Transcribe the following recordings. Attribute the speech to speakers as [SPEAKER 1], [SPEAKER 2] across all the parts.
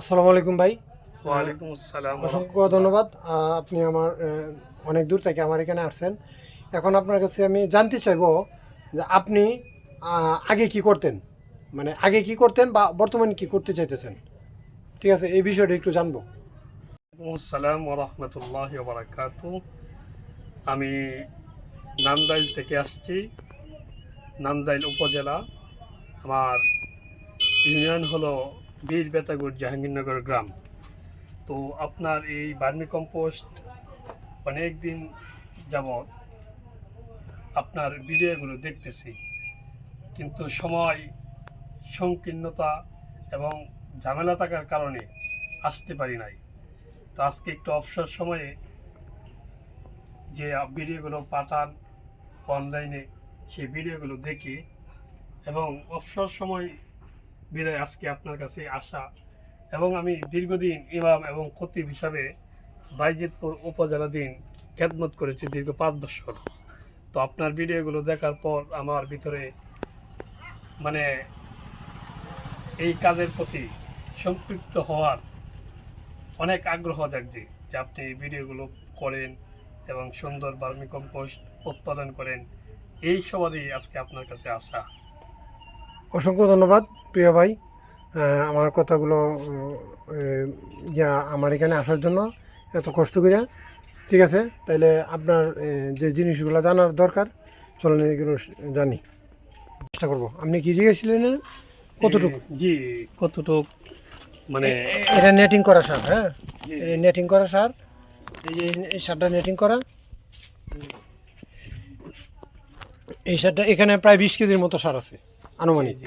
[SPEAKER 1] আসসালামু আলাইকুম ভাই।
[SPEAKER 2] ওয়ালাইকুম আসসালাম
[SPEAKER 1] অসংখ্য ধন্যবাদ। আপনি আমার অনেক দূর থেকে আমার এখানে আসছেন। এখন আপনার কাছে আমি জানতে চাইব যে আপনি আগে কি করতেন? মানে আগে কি করতেন বা বর্তমানে কি করতে চাইতেছেন? ঠিক আছে এই বিষয়টা একটু জানব।
[SPEAKER 2] আসসালাম ওরহমতুল্লাহ বারাকাত। আমি নান্দাইল থেকে আসছি। নান্দাইল উপজেলা। আমার ইউনিয়ন হলো বীর বেতাগুর জাহাঙ্গীরনগর গ্রাম। তো আপনার এই বার্মি কম্পোস্ট অনেক দিন যাবৎ আপনার ভিডিওগুলো দেখতেছি। কিন্তু সময়, সংকীর্ণতা এবং ঝামেলা থাকার কারণে আসতে পারি নাই। তো আজকে একটু অবসর সময়ে যে ভিডিওগুলো পাঠান অনলাইনে সেই ভিডিওগুলো দেখি এবং অবসর সময় বিদায় আজকে আপনার কাছে আসা এবং আমি দীর্ঘদিন ইমাম এবং খতিব হিসাবে বাইজিতপুর উপজেলাধীন খেদমত করেছি দীর্ঘ পাঁচ বছর। তো আপনার ভিডিওগুলো দেখার পর আমার ভিতরে মানে এই কাজের প্রতি সম্পৃক্ত হওয়ার অনেক আগ্রহ দেখছি যে আপনি এই ভিডিওগুলো করেন এবং সুন্দর বার্মি কম্পোস্ট উৎপাদন করেন। এই সবারই আজকে আপনার কাছে আসা।
[SPEAKER 1] অসংখ্য ধন্যবাদ প্রিয় ভাই। আমার কথাগুলো ইয়া আমার এখানে আসার জন্য এত কষ্ট করে। ঠিক আছে তাইলে আপনার যে জিনিসগুলো জানার দরকার চলেন এগুলো জানি। চেষ্টা করব। আপনি কি জিজ্ঞেসছিলেন কতটুকু?
[SPEAKER 2] জি কতটুক? মানে
[SPEAKER 1] এটা নেটিং করা সার হ্যাঁ? নেটিং করা সার এই যে এই সারটা নেটিং করা। এই সারটা এখানে প্রায় বিশ কেজির মতো সার আছে। আনুমানিক।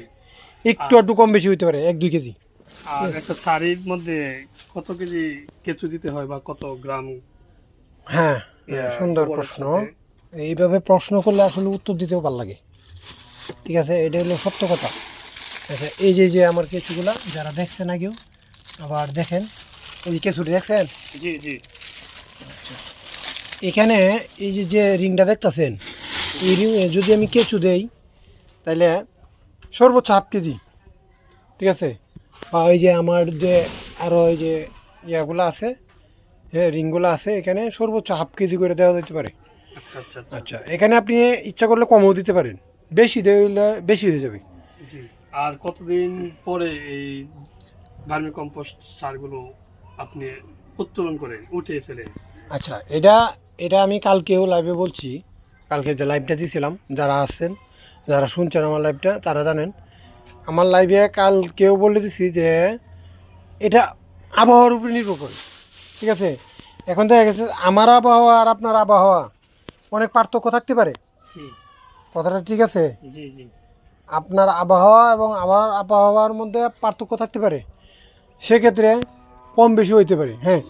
[SPEAKER 1] একটু একটু কম বেশি হইতে পারে এক দুই কেজি।
[SPEAKER 2] আর একটা শাড়ির মধ্যে কত কেজি কেঁচু দিতে হয় বা কত গ্রাম?
[SPEAKER 1] হ্যাঁ সুন্দর প্রশ্ন। এইভাবে প্রশ্ন করলে আসলে উত্তর দিতেও ভালো লাগে। ঠিক আছে এটা হলো সত্য কথা। আচ্ছা এই যে যে আমার কেঁচুগুলা যারা দেখছেন আগেও আবার দেখেন এই যে কেঁচুটি দেখছেন?
[SPEAKER 2] জি জি।
[SPEAKER 1] এখানে এই যে যে রিংটা দেখতেছেন এই রিং যদি আমি কেঁচু দেই তাহলে সর্বোচ্চ হাফ কেজি। ঠিক আছে? বা ওই যে আমার যে আরও ওই যে ইয়াগুলো আছে হ্যাঁ রিংগুলো আছে এখানে সর্বোচ্চ হাফ কেজি করে দেওয়া যেতে পারে।
[SPEAKER 2] আচ্ছা আচ্ছা আচ্ছা।
[SPEAKER 1] আচ্ছা এখানে আপনি ইচ্ছা করলে কমও দিতে পারেন। বেশি দিলে বেশি হয়ে যাবে।
[SPEAKER 2] আর কতদিন পরে এই ভার্মি কম্পোস্ট সারগুলো আপনি উত্তোলন করেন উঠে ফেলেন
[SPEAKER 1] আচ্ছা এটা এটা আমি কালকেও লাইভে বলছি। কালকে যে লাইভটা দিয়েছিলাম যারা আসছেন যারা শুনছেন আমার লাইভটা তারা জানেন আমার লাইভে কালকেও বলে দিছি যে এটা আবহাওয়ার উপরে নির্ভর করে ঠিক আছে? এখন দেখা গেছে আমার আবহাওয়া আর আপনার আবহাওয়া অনেক পার্থক্য থাকতে পারে। কথাটা ঠিক আছে?
[SPEAKER 2] জি জি।
[SPEAKER 1] আপনার আবহাওয়া এবং আমার আবহাওয়ার মধ্যে পার্থক্য থাকতে পারে। সেক্ষেত্রে কম বেশি হইতে পারে হ্যাঁ?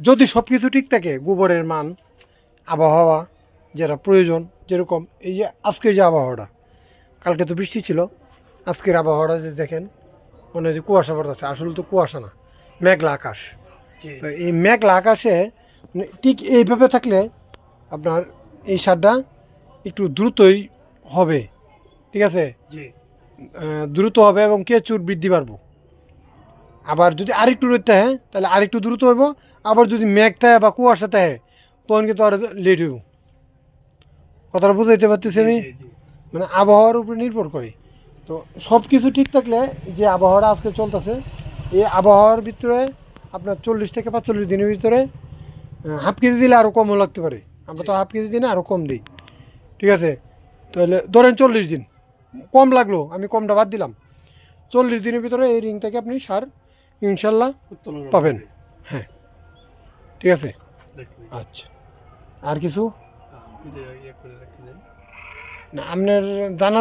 [SPEAKER 1] যদি সব কিছু ঠিক থাকে গোবরের মান আবহাওয়া যেটা প্রয়োজন যেরকম এই যে আজকের যে আবহাওয়াটা কালকে তো বৃষ্টি ছিল। আজকের আবহাওয়াটা যে দেখেন মনে হয় যে কুয়াশা পড়তেছে। আসলে তো কুয়াশা না মেঘলা আকাশ। তো এই মেঘলা আকাশে ঠিক এইভাবে থাকলে আপনার এই সারটা একটু দ্রুতই হবে। ঠিক আছে? দ্রুত হবে এবং কেঁচুর বৃদ্ধি পারব আবার যদি আরেকটু রোদ থাকে তাহলে আরেকটু দ্রুত হইব। আবার যদি মেঘ থাকে বা কুয়াশা থাকে তখন কিন্তু আর লেট হইব। কথাটা বুঝাইতে পারতেছি আমি? মানে আবহাওয়ার উপরে নির্ভর করে। তো সব কিছু ঠিক থাকলে যে আবহাওয়াটা আজকে চলতেছে এই আবহাওয়ার ভিতরে আপনার চল্লিশ থেকে পাঁচচল্লিশ দিনের ভিতরে হাফ কেজি দিলে আরও কমও লাগতে পারে। আমরা তো হাফ কেজি দিই না আরও কম দিই। ঠিক আছে? তাহলে ধরেন চল্লিশ দিন। কম লাগল আমি কমটা বাদ দিলাম। চল্লিশ দিনের ভিতরে এই রিং থেকে আপনি সার ইনশাল্লাহ পাবেন। হ্যাঁ। ঠিক আছে? আচ্ছা। আর কিছু? আপনার জানা